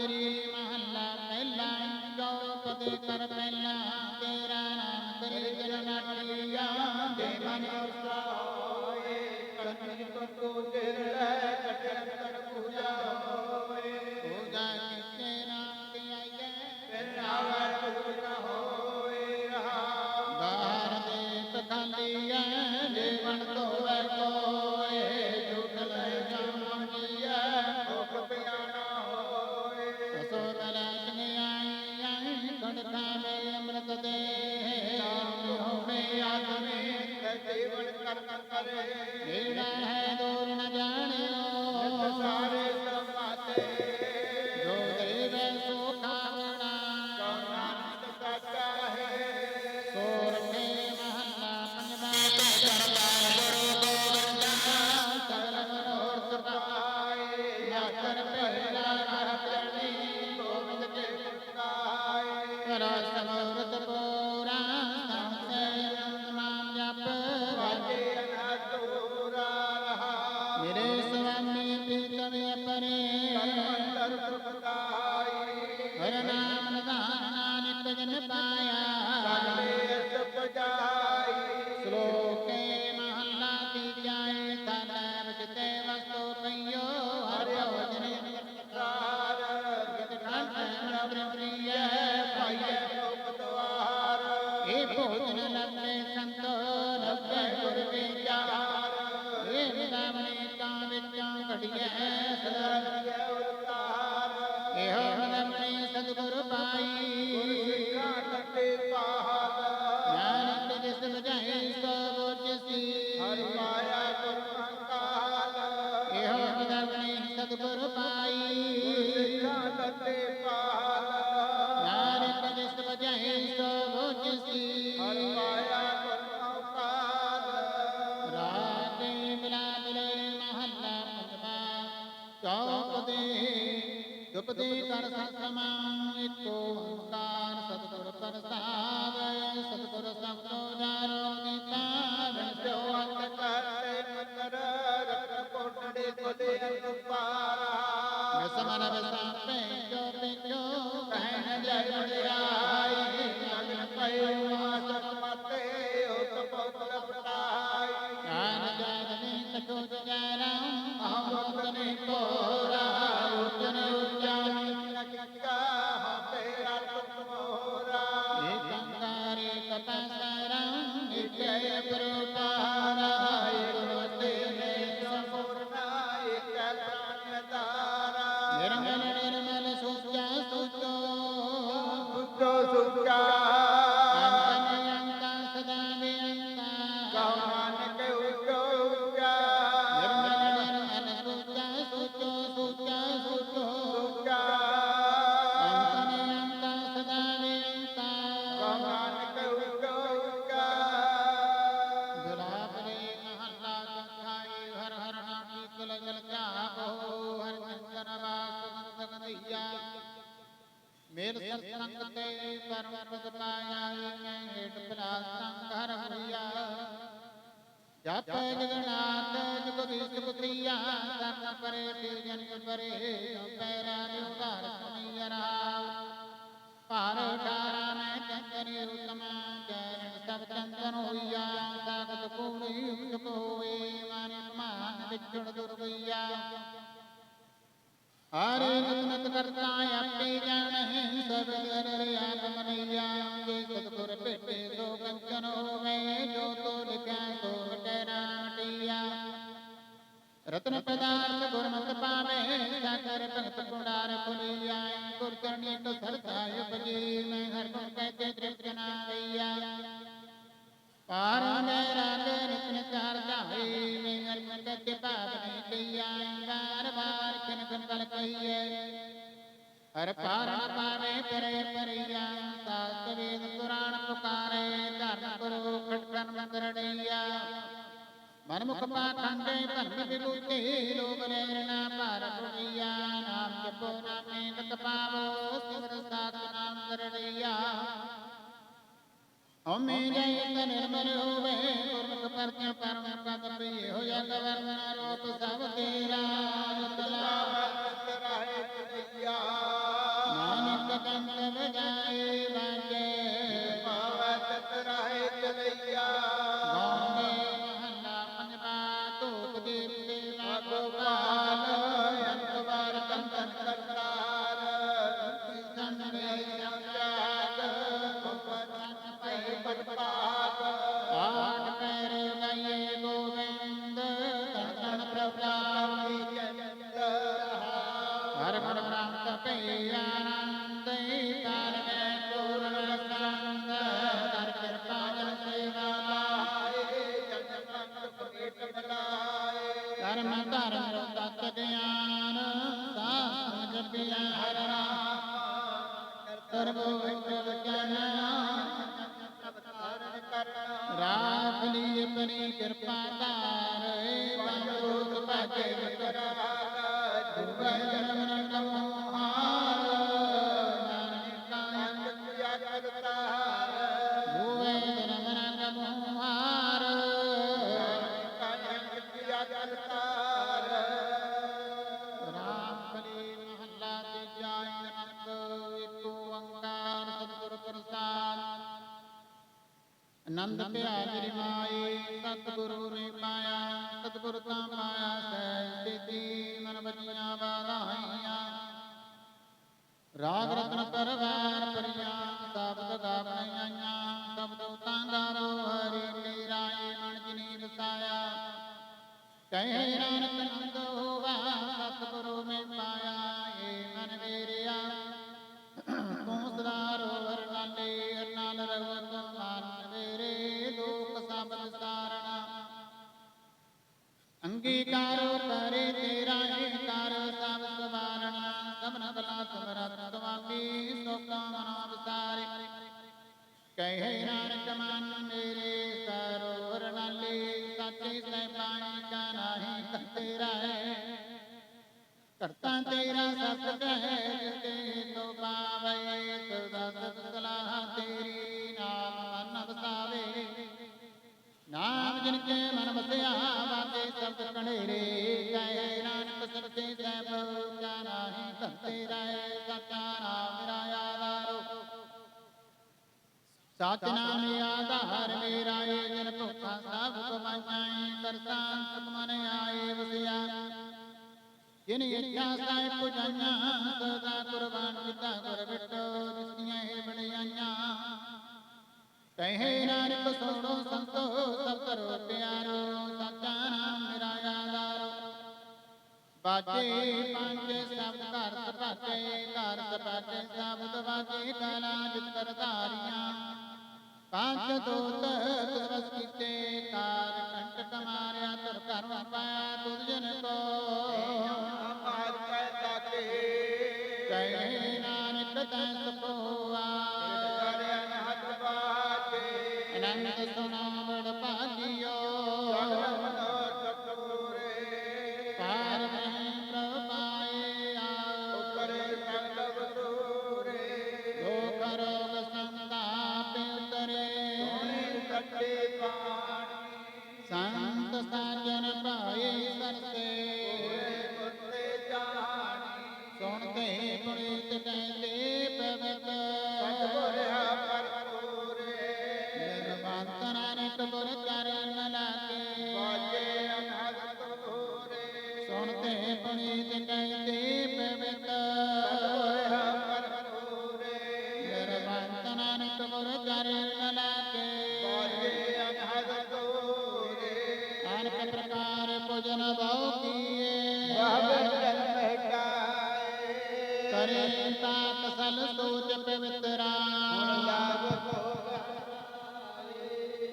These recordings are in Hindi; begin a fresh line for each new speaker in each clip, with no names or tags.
हाज़िरी महला पहला गौर पद कर पहला सर समान को ओंकार सतगुर प्रसाद सतगुर शब्दो जारो गीतार जो
अंत करे मकर रत्न कोटड़े कोले अनुपारा
समन बसा पे जो पे जो कहन जय मुड़िया പോലെ परम पद पाया मैं गेट प्रासंघर हुआ जप जगन्नाथ जगदीश पुत्रिया तन परे जन परे पैरा उदार सुनिय रहा पार उठारा मैं चंदन उत्तम चरण सब चंदन हुआ ताकत पूरी युक्त होवे मन मान विक्षुण दुर्गैया हरे रत्नकर्तायपि जनहि सर्वदर्यात्मनैयां वे सद्गुरुपिष्टे सो कञ्चनो मे ज्योतो लिख्यातो विटराटिया रत्न पदार्थ गुरमत पामे साकर भक्त पुणार पुलिया गुरकर्णी तो धरताय बजे मैं, हर गुण कहते तृप्त ना गैया पार मेरा तेरे चार जाहे मैं, हर गुण कहते पाप नहीं गैया कहिए हर पारा पावे तेरे परिया सात वेद पुराण पुकारे धन गुरु खटकन मंदरड़ैया मनमुख पाखंडे भन्न विभूते लोग लेरना पार पुड़ैया नाम जपो नाम नत पावो सिवर सात नाम करड़ैया ओमे जय तन निर्मल होवे गुरमुख परम पद पिए हो जग वर्णन रूप सब तेरा नंद प्यारी माई सतगुरु ने पाया सतगुरु का पाया सैदी मन बनिया बाधाइया राग रत्न परवार परिया ਤਪਤ ਗਾਪ ਨਹੀਂ ਆਈਆਂ ਤਪਤ ਉਤਾਂ ਦਾ ਰੋ ਹਰੀ ਲੀਰਾਏ ਮਨ ਜਿਨੀ ਰਸਾਇਆ ਕਹਿ ਨਾਨਕ ਨਾਮ ਨਾਲੇ ਸਾਚੇ ਸਹਿ ਕਾ ਨਾਹੀ ਤੇਰਾ ਹੈ। ਕਰਤਾ ਤੇਰਾ ਸਤ ਕਹਿ ਤੇ ਤੋ ਪਾਵੇ ਸਦਾ ਸਤ ਸਲਾਹ ਤੇਰੀ ਨਾਮ ਮਨ ਵਸਾਵੇ। ਨਾਮ ਜਿਨ ਕੇ ਮਨ ਵਸਿਆ ਵਾਤੇ ਸਬਦ ਕਣੇਰੇ ਕਹੇ ਨਾਨਕ ਸੱਚੇ ਸਹਿਬ ਕਾ ਨਾਹੀ ਧਰਤੇ ਰਹਿ ਸਚਾ ਨਾਮ सच नाम आधार मेरा ए जन धोखा सब कमाए करसान सुख मन आए वसिया जिन इच्छा साए पुजाइया सदा कुर्बान पिता गुर बिटो जिसनिया हे बड़ियाइया कहे नानक सोनो संतो सब करो प्यारो सचा नाम मेरा आधारो बाजे पांचे सब घर सपाटे घर सपाटे सब दबाजे कला जित करतारियाँ कांचदोतवस्किते तारकण्टकमार्या तुर्कर्मपया दुर्जनको संत साजन पाए सरते सुनते पुनीत कहते भगत सुनते पुनीत कहते ਸੋਚ ਪਵਿੱਤਰਾ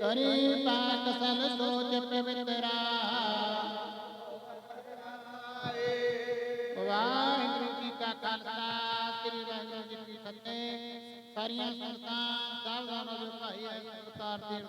ਕਰੇ ਤਾ ਕਸਲ ਸੋਚ ਪਵਿੱਤਰਾ ਵਾਹਿਗੁਰੂ ਜੀ ਕਾ ਖਾਲਸਾ ਸ੍ਰੀ ਵਾਹਿਗੁਰੂ ਜੀ ਕੀ ਫਤਿਹ। ਸਾਰੀਆਂ ਸਾਵਧਾਨ ਹੋ ਜਾਓ ਭਾਈ ਅਵਤਾਰ ਦੀ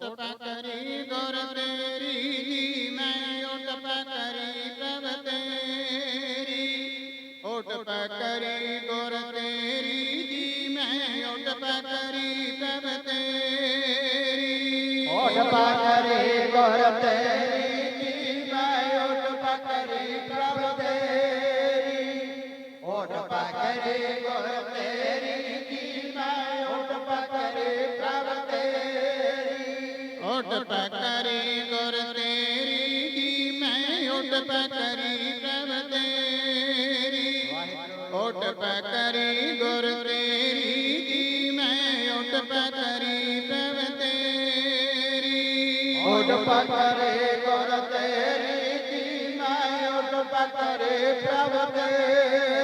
उठ पकरी गुर तेरी जी मैं उठ पकरी प्रभ तेरी। उठ पकरी गुर तेरी जी, मैं उठ पकरी प्रभ तेरी। ਮੈਂ ਓਟ ਪਕਰੀ ਪ੍ਰਭ ਤੇਰੀ। ਓਟ ਪਕਰੀ ਗੁਰ ਤੇਰੀ ਜੀ, ਮੈਂ ਓਟ ਪਕਰੀ ਪ੍ਰਭ ਤੇਰੀ। ਓਟ
ਪਕਰੀ ਗੁਰ ਤੇਰੀ ਜੀ, ਮੈਂ ਓਟ ਪਕਰੀ ਪ੍ਰਭ ਤੇਰੀ।